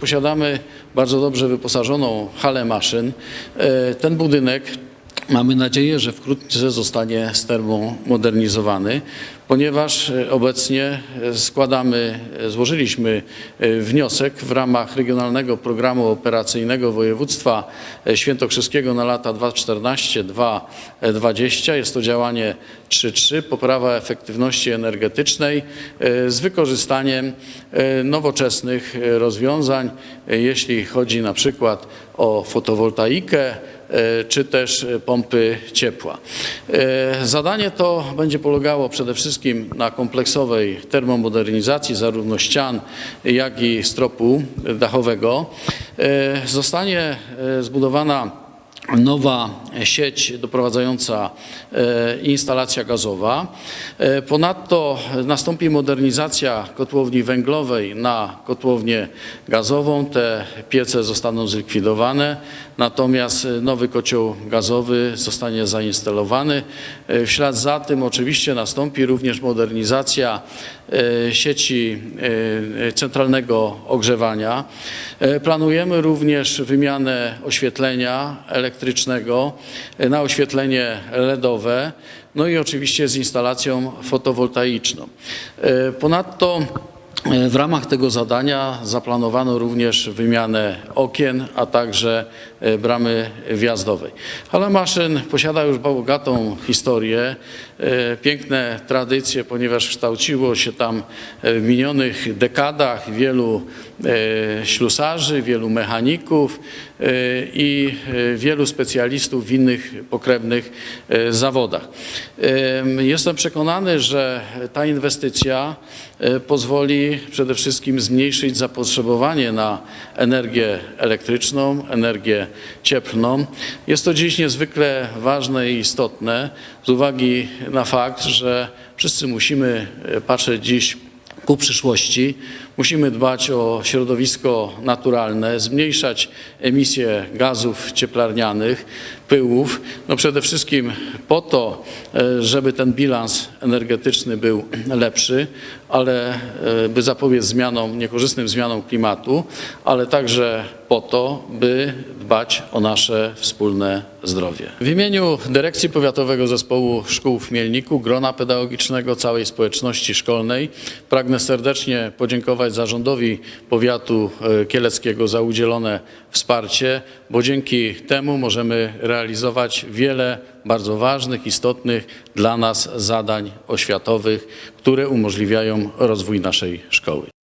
Posiadamy bardzo dobrze wyposażoną halę maszyn. E, Ten budynek mamy nadzieję, że wkrótce zostanie stermomodernizowany, ponieważ e, obecnie e, składamy, e, złożyliśmy wniosek w ramach Regionalnego Programu Operacyjnego Województwa Świętokrzyskiego na lata 2014-2020. Jest to działanie 3.3, poprawa efektywności energetycznej z wykorzystaniem nowoczesnych rozwiązań, jeśli chodzi na przykład o fotowoltaikę, czy też pompy ciepła. Zadanie to będzie polegało przede wszystkim na kompleksowej termomodernizacji zarówno ścian, jak i stropu dachowego. E, Zostanie e, zbudowana nowa sieć doprowadzająca e, instalacja gazowa. E, Ponadto nastąpi modernizacja kotłowni węglowej na kotłownię gazową. Te piece zostaną zlikwidowane, natomiast nowy kocioł gazowy zostanie zainstalowany. E, W ślad za tym oczywiście nastąpi również modernizacja sieci centralnego ogrzewania. Planujemy również wymianę oświetlenia elektrycznego e, na oświetlenie LEDowe, no i oczywiście z instalacją fotowoltaiczną. E, Ponadto w ramach tego zadania zaplanowano również wymianę okien, a także e, bramy wjazdowej. Hala Maszyn posiada już bogatą historię, e, piękne tradycje, ponieważ kształciło się tam e, w minionych dekadach wielu e, ślusarzy, wielu mechaników e, i e, wielu specjalistów w innych pokrewnych e, zawodach. Em, Jestem przekonany, że ta inwestycja e, przede wszystkim zmniejszyć zapotrzebowanie na energię elektryczną, energię cieplną. Jest to dziś niezwykle ważne i istotne z uwagi na fakt, że wszyscy musimy e, patrzeć dziś ku przyszłości. Musimy dbać o środowisko naturalne, zmniejszać emisję gazów cieplarnianych, pyłów. No przede wszystkim po to, e, żeby ten bilans energetyczny był lepszy, ale e, by zapobiec zmianom, niekorzystnym zmianom klimatu, ale także po to, by dbać o nasze wspólne zdrowie. W imieniu Dyrekcji Powiatowego Zespołu Szkół w Mielniku, grona pedagogicznego, całej społeczności szkolnej pragnę serdecznie podziękować zarządowi powiatu e, kieleckiego za udzielone wsparcie, bo dzięki temu możemy realizować wiele bardzo ważnych, istotnych dla nas zadań oświatowych, które umożliwiają rozwój naszej szkoły.